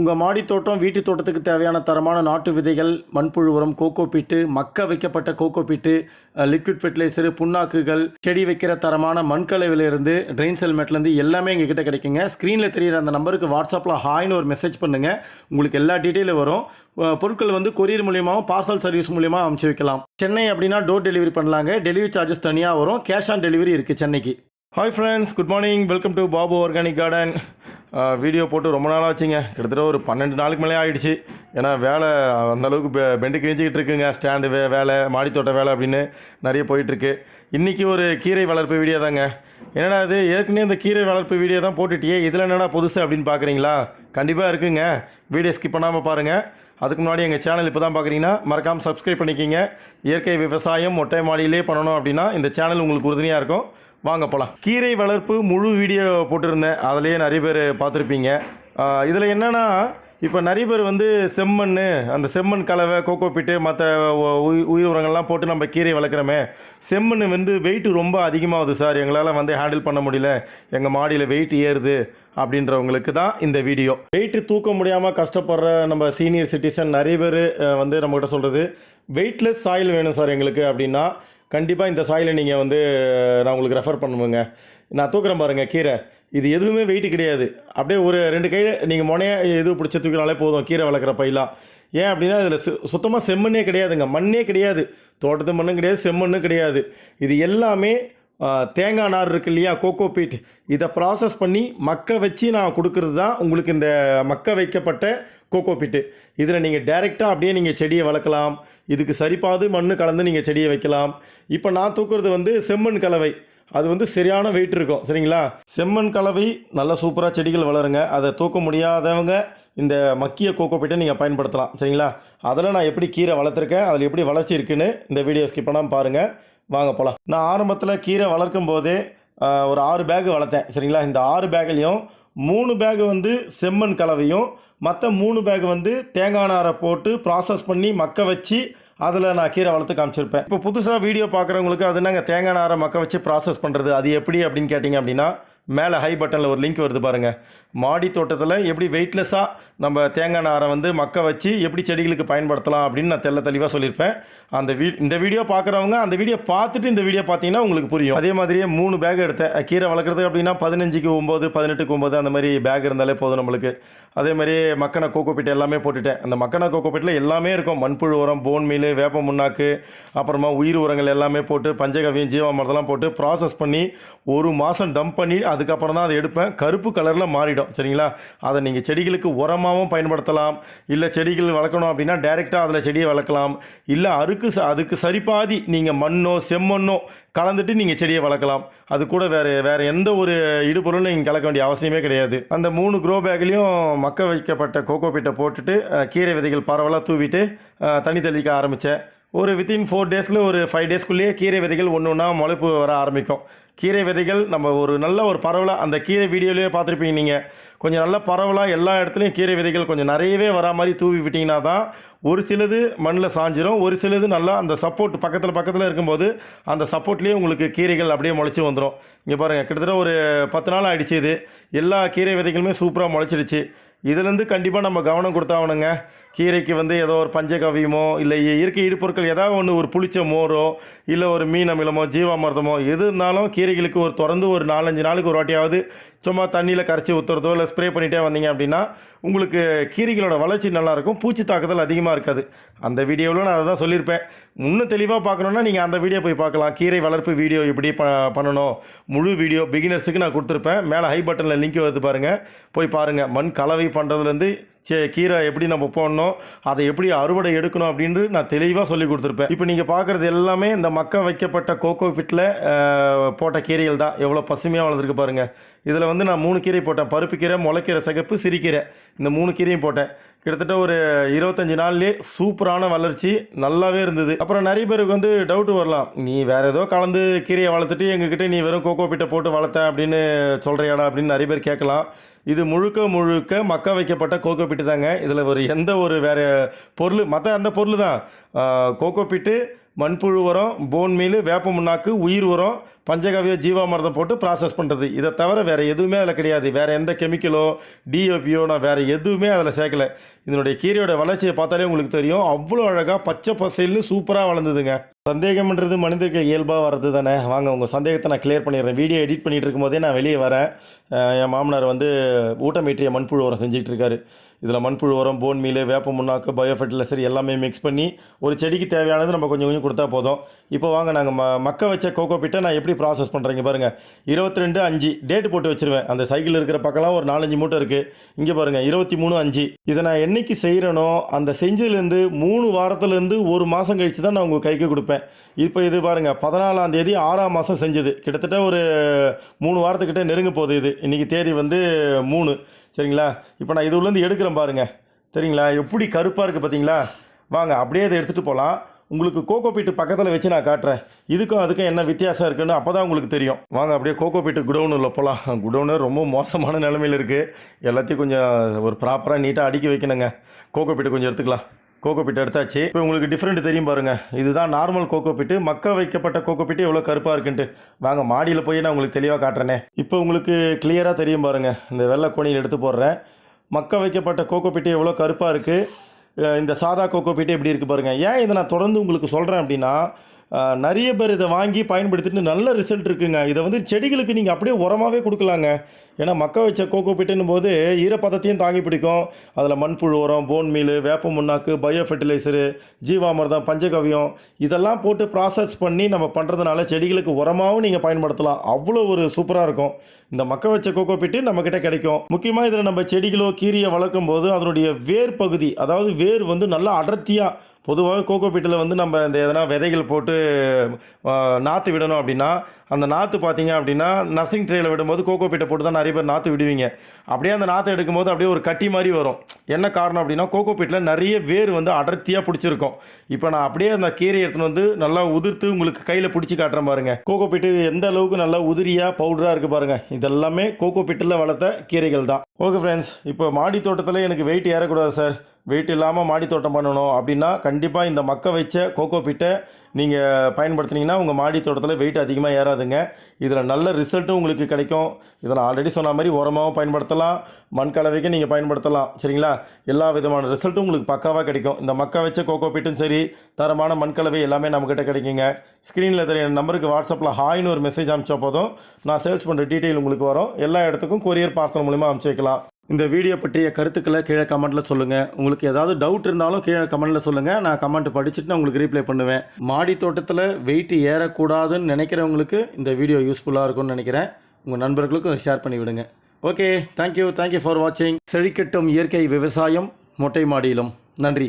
உங்கள் மாடி தோட்டம் வீட்டு தோட்டத்துக்கு தேவையான தரமான நாட்டு விதைகள் மண்புழு உரம் கோகோ பீட்டு மக்க வைக்கப்பட்ட கோகோ பீட்டு லிக்விட் ஃபெர்டிலைசரு புண்ணாக்குகள் செடி வைக்கிற தரமான மண்கலவிலிருந்து ட்ரெயின் செல்மெட்லேருந்து எல்லாமே எங்கள் கிட்டே கிடைக்குங்க ஸ்க்ரீனில் தெரியிற அந்த நம்பருக்கு வாட்ஸ்அப்பில் ஹாய்னு ஒரு மெசேஜ் பண்ணுங்கள் உங்களுக்கு எல்லா டீட்டெயிலும் வரும். பொருட்கள் வந்து கொரியர் மூலியமாகவும் பார்சல் சர்வீஸ் மூலியமாக அமுச்சு வைக்கலாம். சென்னை அப்படின்னா டோர் டெலிவரி பண்ணலாங்க. டெலிவரி சார்ஜஸ் தனியாக வரும். கேஷ் ஆன் டெலிவரி இருக்குது சென்னைக்கு. Hi friends good morning welcome to Babu organic garden video போட்டு ரொம்ப நாளாக வச்சுங்க கிட்டத்தட்ட ஒரு பன்னெண்டு நாளுக்கு மேலே ஆகிடுச்சு ஏன்னா வேலை அந்த அளவுக்கு பெ பெண்டு கிழிஞ்சிக்கிட்டு இருக்குங்க. ஸ்டாண்டு வே வேலை மாடித்தோட்ட வேலை அப்படின்னு நிறைய போயிட்டுருக்கு. இன்றைக்கி ஒரு கீரை வளர்ப்பு வீடியோ தாங்க. என்னடா இது? ஏற்கனவே இந்த கீரை வளர்ப்பு வீடியோ தான் போட்டுட்டியே. இதில் என்னடா புதுசு அப்படின்னு பார்க்குறீங்களா கண்டிப்பாக இருக்குங்க. வீடியோ ஸ்கிப் பண்ணாமல் பாருங்கள் அதுக்கு முன்னாடி எங்கள் சேனல் இப்போ தான் பார்க்குறீங்கன்னா மறக்காமல் சப்ஸ்கிரைப் பண்ணிக்கிங்க. இயற்கை விவசாயம் மொட்டை மாடியிலே பண்ணணும் அப்படின்னா இந்த சேனல் உங்களுக்கு உறுதுணையாக இருக்கும். வாங்க போகலாம் கீரை வளர்ப்பு முழு வீடியோ போட்டிருந்தேன். அதிலேயே நிறைய பேர் பார்த்துருப்பீங்க. இதில் என்னென்னா இப்போ நிறைய பேர் வந்து செம்மண் அந்த செம்மண் கலவை கோகோ பிட்டு மற்ற உயிர் உரங்கள்லாம் போட்டு நம்ம கீரை வளர்க்குறோமே. செம்மண் வந்து வெயிட் ரொம்ப அதிகமாகுது சார். எங்களால் வந்து ஹேண்டில் பண்ண முடியல. எங்கள் மாடியில் வெயிட் ஏறுது அப்படின்றவங்களுக்கு தான் இந்த வீடியோ வெயிட் தூக்க முடியாமல் கஷ்டப்படுற நம்ம சீனியர் சிட்டிசன் நிறைய பேர் வந்து நம்மகிட்ட சொல்கிறது வெயிட்லெஸ் சாயில் வேணும் சார் எங்களுக்கு அப்படின்னா கண்டிப்பாக இந்த சாயிலை நீங்கள் வந்து நான் உங்களுக்கு ரெஃபர் பண்ணுவேங்க நான் தூக்குறேன் பாருங்கள் கீரை. இது எதுவுமே வெயிட்டு கிடையாது. அப்படியே ஒரு ரெண்டு கையில் நீங்கள் முனையை எது பிடிச்ச தூக்கினாலே போதும் கீரை வளர்க்குற பையெல்லாம். ஏன் அப்படின்னா இதில் சு சுத்தமாக செம்மண்ணே கிடையாதுங்க. மண்ணே கிடையாது. தோட்டத்து மண்ணும் கிடையாது செம்மண்ணும் கிடையாது. இது எல்லாமே தேங்காய் நார் இருக்கு இல்லையா கோகோ பீட் இதை ப்ராசஸ் பண்ணி மக்க வச்சு நான் கொடுக்கறது தான் உங்களுக்கு இந்த மக்க வைக்கப்பட்ட கோகோ பீட்டு இதில் நீங்கள் டைரெக்டாக அப்படியே நீங்கள் செடியை வளர்க்கலாம். இதுக்கு சரிபாது மண் கலந்து நீங்கள் செடியை வைக்கலாம். இப்போ நான் தூக்குறது வந்து செம்மண் கலவை. அது வந்து சரியான வெயிட் இருக்கும் சரிங்களா? செம்மண் கலவை நல்ல சூப்பராக செடிகள் வளருங்க. அதை தூக்க முடியாதவங்க இந்த மக்கிய கோகோ நீங்கள் பயன்படுத்தலாம் சரிங்களா? அதில் நான் எப்படி கீரை வளர்த்துருக்கேன் அதில் எப்படி வளர்ச்சி இருக்குன்னு இந்த வீடியோ ஸ்கிப் பண்ணாமல் பாருங்கள் வாங்க போகலாம் நான் ஆரம்பத்தில் கீரை வளர்க்கும் போதே ஒரு ஆறு பேக் வளர்த்தேன் சரிங்களா? இந்த ஆறு பேக்லேயும் மூணு பேக் வந்து செம்மண் கலவையும் மற்ற மூணு பேக் வந்து தேங்காய் நாரை போட்டு ப்ராசஸ் பண்ணி மக்க வச்சு அதில் நான் கீரை வளர்த்து காமிச்சிருப்பேன். இப்போ புதுசாக வீடியோ பார்க்குறவங்களுக்கு அது என்னங்க? தேங்காய் நாரை மக்க வச்சு ப்ராசஸ் பண்ணுறது அது எப்படி அப்படின்னு கேட்டிங்க அப்படின்னா மேலே ஹை பட்டனில் ஒரு லிங்க் வருது பாருங்கள் மாடி தோட்டத்தில் எப்படி வெயிட்லெஸ்ஸாக நம்ம தேங்காய் நாரை வந்து மக்க வச்சு எப்படி செடிகளுக்கு பயன்படுத்தலாம் அப்படின்னு நான் தெள்ள தெளிவாக சொல்லியிருப்பேன். அந்த வீ இந்த வீடியோ பார்க்குறவங்க அந்த வீடியோ பார்த்துட்டு இந்த வீடியோ பார்த்தீங்கன்னா உங்களுக்கு புரியும். அதே மாதிரியே மூணு பேக் எடுத்தேன். கீரை வளர்க்குறது அப்படின்னா பதினஞ்சுக்கு ஒம்பது பதினெட்டுக்கு ஒம்பது அந்த மாதிரி பேக் இருந்தாலே போதும் நம்மளுக்கு. அதே மாதிரி மக்கனை கோகோ எல்லாமே போட்டுட்டேன். அந்த மக்கனை கோகோ எல்லாமே இருக்கும். மண்புழு உரம் போன் மீல் வேப்ப முன்னாக்கு அப்புறமா உயிர் உரங்கள் எல்லாமே போட்டு பஞ்சகவியம் ஜீவாமிரதெல்லாம் போட்டு ப்ராசஸ் பண்ணி ஒரு மாதம் டம்ப் பண்ணி அதுக்கப்புறம் தான் அதை எடுப்பேன். கருப்பு கலரில் மாறிடும். சரிங்களா? அதை நீங்கள் செடிகளுக்கு உரமாகவும் பயன்படுத்தலாம். இல்லை செடிகள் வளர்க்கணும் அப்படின்னா டைரெக்டாக அதில் செடியை வளர்க்கலாம். இல்லை அறுக்கு ச- அதுக்கு சரிபாதி நீங்கள் மண்ணோ செம்மண்ணோ கலந்துட்டு நீங்கள் செடியை வளர்க்கலாம். அது கூட வேறு வேறு எந்த ஒரு இடுபொருளும் நீங்கள் கலக்க வேண்டிய அவசியமே கிடையாது. அந்த மூணு க்ரோ பேக்லேயும் மக்க வைக்கப்பட்ட கோகோ பீட்டை போட்டுட்டு கீரை விதைகள் பரவலாக தூவிட்டு தண்ணி தெளிக்க ஆரம்பித்தேன் ஒரு வித்தின் ஃபோர் டேஸில் ஒரு ஃபைவ் டேஸ்க்குள்ளேயே கீரை விதைகள் ஒன்று ஒன்றா முளைப்பு வர ஆரம்பிக்கும். கீரை விதைகள் நம்ம ஒரு நல்ல ஒரு பரவலாக அந்த கீரை வீடியோலேயே பார்த்துருப்பீங்க நீங்கள் கொஞ்சம் நல்ல பரவலாக எல்லா இடத்துலையும் கீரை விதைகள் கொஞ்சம் நிறையவே வரா மாதிரி தூவி விட்டிங்கன்னா தான் ஒரு சிலது மண்ணில் சாஞ்சிரும். ஒரு சிலது நல்லா அந்த சப்போர்ட் பக்கத்தில் பக்கத்தில் இருக்கும்போது அந்த சப்போர்ட்லேயே உங்களுக்கு கீரைகள் அப்படியே முளைச்சி வந்துடும் இங்கே பாருங்கள் கிட்டத்தட்ட ஒரு பத்து நாள் ஆயிடுச்சு இது. எல்லா கீரை விதைகளுமே சூப்பராக முளைச்சிடுச்சு. இதுலேருந்து கண்டிப்பாக நம்ம கவனம் கொடுத்தாகணுங்க கீரைக்கு வந்து ஏதோ ஒரு பஞ்சகவியமோ இல்லை இயற்கை இடுப்பொருட்கள் ஏதாவது ஒன்று ஒரு புளிச்ச மோரோ இல்லை ஒரு மீன் அமிலமோ ஜீவாமிர்தமோ எது இருந்தாலும் கீரைகளுக்கு ஒரு தொடர்ந்து ஒரு நாலஞ்சு நாளுக்கு ஒரு வாட்டியாவது சும்மா தண்ணியில் கரைச்சி ஊற்றுறதோ இல்லை ஸ்ப்ரே பண்ணிகிட்டே வந்தீங்க அப்படின்னா உங்களுக்கு கீரைகளோட வளர்ச்சி நல்லாயிருக்கும் பூச்சி தாக்குதல் அதிகமாக இருக்காது. அந்த வீடியோவில் நான் அதை தான் சொல்லியிருப்பேன். இன்னும் தெளிவாக பார்க்கணுன்னா நீங்கள் அந்த வீடியோ போய் பார்க்கலாம். கீரை வளர்ப்பு வீடியோ எப்படி ப பண்ணணும். முழு வீடியோ பிகினர்ஸுக்கு நான் கொடுத்துருப்பேன். மேலே ஹை பட்டனில் லிங்க் வருது பாருங்கள் போய் பாருங்கள் மண் கலவை பண்ணுறதுலேருந்து சே கீரை எப்படி நம்ம போடணும் அதை எப்படி அறுவடை எடுக்கணும் அப்படின்னு நான் தெளிவாக சொல்லி கொடுத்துருப்பேன். இப்போ நீங்கள் பார்க்குறது எல்லாமே இந்த மக்க வைக்கப்பட்ட கோகோ பிட்டில் போட்ட கீரைகள் தான். எவ்வளோ பசுமையாக வளர்ந்துருக்கு பாருங்கள் இதில் வந்து நான் மூணு கீரை போட்டேன். பருப்பு கீரை முளைக்கீரை சிகப்பு சிறுகீரை. இந்த மூணு கீரையும் போட்டேன். கிட்டத்தட்ட ஒரு இருபத்தஞ்சி நாள்லேயே சூப்பரான வளர்ச்சி நல்லாவே இருந்தது. அப்புறம் நிறைய பேருக்கு வந்து டவுட் வரலாம். நீ வேறு ஏதோ கலந்து கீரையை வளர்த்துட்டு எங்ககிட்ட நீ வெறும் கோகோ பிட்டை போட்டு வளர்த்த அப்படின்னு சொல்கிறியாடா அப்படின்னு நிறைய பேர் கேட்கலாம். இது முழுக்க முழுக்க மக்க வைக்கப்பட்ட கோகோ பிட்டு தாங்க. இதில் ஒரு எந்த ஒரு வேறு பொருள் மற்ற அந்த பொருள் தான். கோகோ பிட்டு மண்புழு உரம் போன் மீல் வேப்ப முன்னாக்கு உயிர் உரம் பஞ்சகவிய ஜீவாமிரதம் போட்டு ப்ராசஸ் பண்ணுறது இதை தவிர வேறு எதுவுமே அதில் கிடையாது. வேறு எந்த கெமிக்கலோ டிஓபியோ நான் வேறு எதுவுமே அதில் சேர்க்கல. இதனுடைய கீரையோட வளர்ச்சியை பார்த்தாலே உங்களுக்கு தெரியும். அவ்வளோ அழகாக பச்சை பசைல்னு சூப்பராக வளர்ந்துதுங்க. சந்தேகம்ன்றது மனிதருக்கு இயல்பாக வர்றது தானே. வாங்க உங்கள் சந்தேகத்தை நான் கிளியர் பண்ணிடுறேன். வீடியோ எடிட் பண்ணிகிட்டு இருக்கும்போதே நான் வெளியே வரேன். என் மாமனார் வந்து ஊட்டமேற்றிய மண்புழு உரம் செஞ்சிகிட்டு இருக்காரு. இதில் மண்புழு உரம் போன் மீல் வேப்ப முன்னாக்கு பயோ ஃபெர்டிலைசர் எல்லாமே மிக்ஸ் பண்ணி ஒரு செடிக்கு தேவையானது நம்ம கொஞ்சம் கொஞ்சம் கொடுத்தா போதும். இப்போ வாங்க நாங்கள் ம மக்க வச்ச கோகோ பிட்டை நான் எப்படி ப்ராசஸ் பண்ணுறீங்க பாருங்கள் இருபத்தி ரெண்டு அஞ்சு டேட் போட்டு வச்சிருவேன். அந்த சைக்கிள் இருக்கிற பக்கம்லாம் ஒரு நாலஞ்சு மூட்டை இருக்குது இங்கே பாருங்கள் இருபத்தி மூணு அஞ்சு. இதை நான் என்னைக்கு செய்கிறேனோ அந்த செஞ்சதுலேருந்து மூணு வாரத்துலேருந்து ஒரு மாதம் கழித்து தான் நான் உங்கள் கைக்கு கொடுப்பேன். இப்போ இது பாருங்கள் பதினாலாம் தேதி ஆறாம் மாதம் செஞ்சது. கிட்டத்தட்ட ஒரு மூணு வாரத்துக்கிட்ட நெருங்க போகுது இது. இன்றைக்கி தேதி வந்து மூணு. சரிங்களா? இப்போ நான் இது உள்ளேருந்து எடுக்கிறேன் பாருங்கள் சரிங்களா? எப்படி கருப்பாக இருக்குது பார்த்தீங்களா வாங்க அப்படியே அதை எடுத்துகிட்டு போகலாம் உங்களுக்கு கோகோ பீட்டு பக்கத்தில் வச்சு நான் காட்டுறேன். இதுக்கும் அதுக்கும் என்ன வித்தியாசம் இருக்குன்னு அப்போ தான் உங்களுக்கு தெரியும். வாங்க அப்படியே கோகோ பீட்டு குடவுனில் போகலாம் குடவுனு ரொம்ப மோசமான நிலமையில் இருக்குது எல்லாத்தையும் கொஞ்சம் ஒரு ப்ராப்பராக நீட்டாக அடுக்கி வைக்கணுங்க. கோகோ பீட்டு கொஞ்சம் எடுத்துக்கலாம். கோகோ எடுத்தாச்சு. இப்போ உங்களுக்கு டிஃப்ரெண்ட் தெரியும் பாருங்க. இதுதான் நார்மல் கோகோ மக்க வைக்கப்பட்ட கோகோபீட்டு எவ்வளோ கருப்பாக இருக்குன்ட்டு. வாங்க மாடியில் போய் நான் உங்களுக்கு தெளிவாக காட்டுறேனே. இப்போ உங்களுக்கு கிளியராக தெரியும் பாருங்க. இந்த வெள்ளை கோணியில் எடுத்து போடுறேன். மக்க வைக்கப்பட்ட கோகோபீட்டு எவ்வளோ கருப்பாக இருக்குது இந்த சாதா கோகோபிட்டு எப்படி இருக்குது பாருங்கள் ஏன் இதை நான் தொடர்ந்து உங்களுக்கு சொல்கிறேன் அப்படின்னா நிறைய பேர் இதை வாங்கி பயன்படுத்திட்டு நல்ல ரிசல்ட் இருக்குங்க. இதை வந்து செடிகளுக்கு நீங்கள் அப்படியே உரமாகவே கொடுக்கலாங்க. ஏன்னா மக்க வச்ச கோகோ பிட்டுன்னும் போது ஈரப்பதத்தையும் தாங்கி பிடிக்கும். அதில் மண்புழு உரம் போன் மீல் வேப்ப முன்னாக்கு பயோ ஃபெர்டிலைசரு ஜீவாமிர்தம் பஞ்சகவியம் இதெல்லாம் போட்டு ப்ராசஸ் பண்ணி நம்ம பண்ணுறதுனால செடிகளுக்கு உரமாகவும் நீங்கள் பயன்படுத்தலாம். அவ்வளோ ஒரு சூப்பராக இருக்கும். இந்த மக்க வச்ச கோகோ பிட்டு நம்மக்கிட்ட கிடைக்கும். முக்கியமாக இதில் நம்ம செடிகளோ கீரியை வளர்க்கும் போது அதனுடைய வேர் பகுதி அதாவது வேர் வந்து நல்லா அடர்த்தியாக பொதுவாக கோகோ பீட்டில் வந்து நம்ம இந்த எதனா விதைகள் போட்டு நாற்று விடணும் அப்படின்னா அந்த நாற்று பார்த்தீங்க அப்படின்னா நர்சிங் ட்ரேயில் விடும்போது கோகோ பீட்டை போட்டு தான் நிறைய பேர் நாற்று விடுவீங்க. அப்படியே அந்த நாற்று எடுக்கும்போது அப்படியே ஒரு கட்டி மாதிரி வரும். என்ன காரணம் அப்படின்னா கோகோ பீட்டில் நிறைய வேர் வந்து அடர்த்தியாக பிடிச்சிருக்கும். இப்போ நான் அப்படியே அந்த கீரையை எடுத்துன்னு வந்து நல்லா உதிர்த்து உங்களுக்கு கையில் பிடிச்சி காட்டுறேன் பாருங்க. கோகோ பீட்டு எந்த அளவுக்கு நல்லா உதிரியாக பவுடராக இருக்குது பாருங்கள் இதெல்லாமே கோகோ பீட்டில் வளர்த்த கீரைகள் தான். ஓகே ஃப்ரெண்ட்ஸ் இப்போ மாடி தோட்டத்தில் எனக்கு வெயிட் ஏறக்கூடாது சார் வெயிட் இல்லாமல் மாடி தோட்டம் பண்ணணும் அப்படின்னா கண்டிப்பாக இந்த மக்க வச்ச கோகோ பீட்டை நீங்கள் பயன்படுத்துனீங்கன்னா உங்கள் மாடி தோட்டத்தில் வெயிட் அதிகமாக ஏறாதுங்க. இதில் நல்ல ரிசல்ட்டும் உங்களுக்கு கிடைக்கும். இதை நான் ஆல்ரெடி சொன்ன மாதிரி உரமாகவும் பயன்படுத்தலாம். மண் கலவைக்கு நீங்கள் பயன்படுத்தலாம். சரிங்களா? எல்லா விதமான ரிசல்ட்டும் உங்களுக்கு பக்காவாக கிடைக்கும். இந்த மக்க வச்ச கோகோ பீட்டும் சரி தரமான மண் கலவை எல்லாமே நம்மக்கிட்ட கிடைக்குங்க. ஸ்க்ரீனில் தெரிய நம்பருக்கு வாட்ஸ்அப்பில் ஹாய்னு ஒரு மெசேஜ் அனுப்பிச்சா போதும். நான் சேல்ஸ் பண்ணுற டீட்டெயில் உங்களுக்கு வரும். எல்லா இடத்துக்கும் கொரியர் பார்சல் மூலிமா அனுப்பிச்சு வைக்கலாம். இந்த வீடியோ பற்றிய கருத்துக்களை கீழே கமெண்ட்டில் சொல்லுங்கள் உங்களுக்கு ஏதாவது டவுட் இருந்தாலும் கீழே கமெண்ட்டில் சொல்லுங்கள் நான் கமெண்ட் படிச்சுட்டு நான் உங்களுக்கு ரீப்ளை பண்ணுவேன். மாடி தோட்டத்தில் வெயிட் ஏறக்கூடாதுன்னு நினைக்கிறவங்களுக்கு இந்த வீடியோ யூஸ்ஃபுல்லாக இருக்கும்னு நினைக்கிறேன். உங்கள் நண்பர்களுக்கும் ஷேர் பண்ணி விடுங்க. ஓகே தேங்க்யூ தேங்க்யூ ஃபார் வாட்சிங் செழிக்கட்டும் இயற்கை விவசாயம் மொட்டை மாடியிலும். நன்றி.